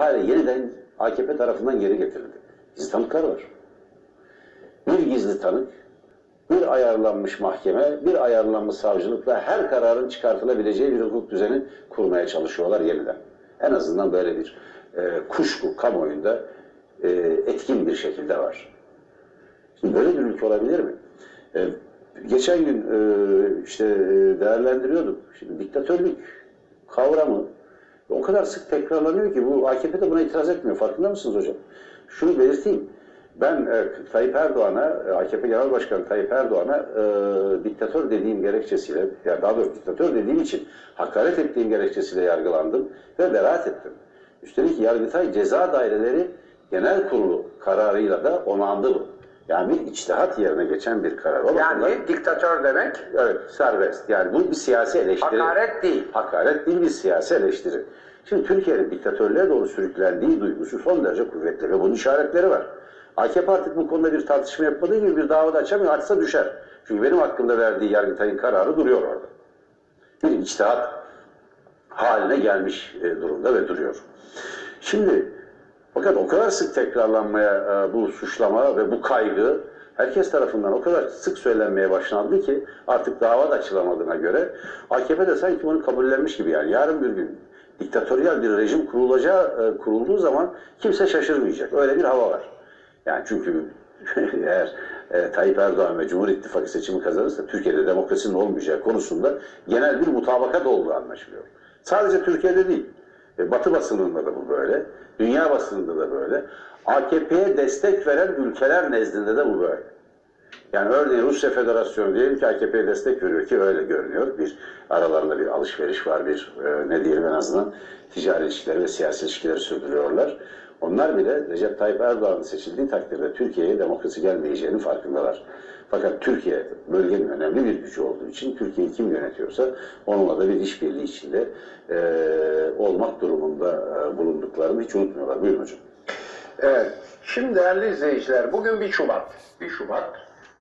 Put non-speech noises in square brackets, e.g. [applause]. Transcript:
hale yeniden AKP tarafından geri getirildi. Gizli tanıklar var. Bir gizli tanık, bir ayarlanmış mahkeme, bir ayarlanmış savcılıkla her kararın çıkartılabileceği bir hukuk düzeni kurmaya çalışıyorlar yeniden. En azından böyle bir e, kuşku kamuoyunda e, etkin bir şekilde var. Şimdi böyle bir ülke olabilir mi? E, geçen gün e, işte e, değerlendiriyorduk. Şimdi diktatörlük kavramı o kadar sık tekrarlanıyor ki bu AKP de buna itiraz etmiyor. Farkında mısınız hocam? Şunu belirteyim. Ben e, Tayyip Erdoğan'a, e, AKP Genel Başkanı Tayyip Erdoğan'a e, diktatör dediğim gerekçesiyle, ya daha doğrusu diktatör dediğim için hakaret ettiğim gerekçesiyle yargılandım ve beraat ettim. Üstelik Yargıtay Ceza Daireleri Genel Kurulu kararıyla da onandı bu. Yani içtihat yerine geçen bir karar. O bakımdan- Yani diktatör demek Evet, serbest. Yani bu bir siyasi eleştiri. hakaret değil. Hakaret değil bir siyasi eleştiri. Şimdi Türkiye'nin diktatörlüğe doğru sürüklendiği duygusu son derece kuvvetli ve bunun işaretleri var. AKP artık bu konuda bir tartışma yapmadığı gibi bir davada açamıyor, açsa düşer. Çünkü benim hakkımda verdiği Yargıtay'ın kararı duruyor orada. Bir içtihat haline gelmiş e, durumda ve duruyor. Şimdi fakat o kadar sık tekrarlanmaya e, bu suçlama ve bu kaygı herkes tarafından o kadar sık söylenmeye başlandı ki artık dava da açılamadığına göre AKP de sanki bunu kabullenmiş gibi yani yarın bir gün diktatöryel bir rejim kurulacağı e, kurulduğu zaman kimse şaşırmayacak. Öyle bir hava var. Yani çünkü [laughs] eğer e, Tayyip Erdoğan ve Cumhur İttifakı seçimi kazanırsa Türkiye'de demokrasinin olmayacağı konusunda genel bir mutabakat olduğu anlaşılıyor. Sadece Türkiye'de değil. E, Batı basınında da bu böyle. Dünya basınında da böyle. AKP'ye destek veren ülkeler nezdinde de bu böyle. Yani örneğin Rusya Federasyonu diyelim ki AKP'ye destek veriyor ki öyle görünüyor. Bir aralarında bir alışveriş var, bir e, ne diyelim en azından ticari ilişkileri ve siyasi ilişkileri sürdürüyorlar. Onlar bile Recep Tayyip Erdoğan'ın seçildiği takdirde Türkiye'ye demokrasi gelmeyeceğinin farkındalar. Fakat Türkiye bölgenin önemli bir gücü olduğu için Türkiye'yi kim yönetiyorsa onunla da bir işbirliği içinde e, olmak durumunda e, bulunduklarını hiç unutmuyorlar. Buyurun hocam. Evet. Şimdi değerli izleyiciler bugün 1 Şubat. 1 Şubat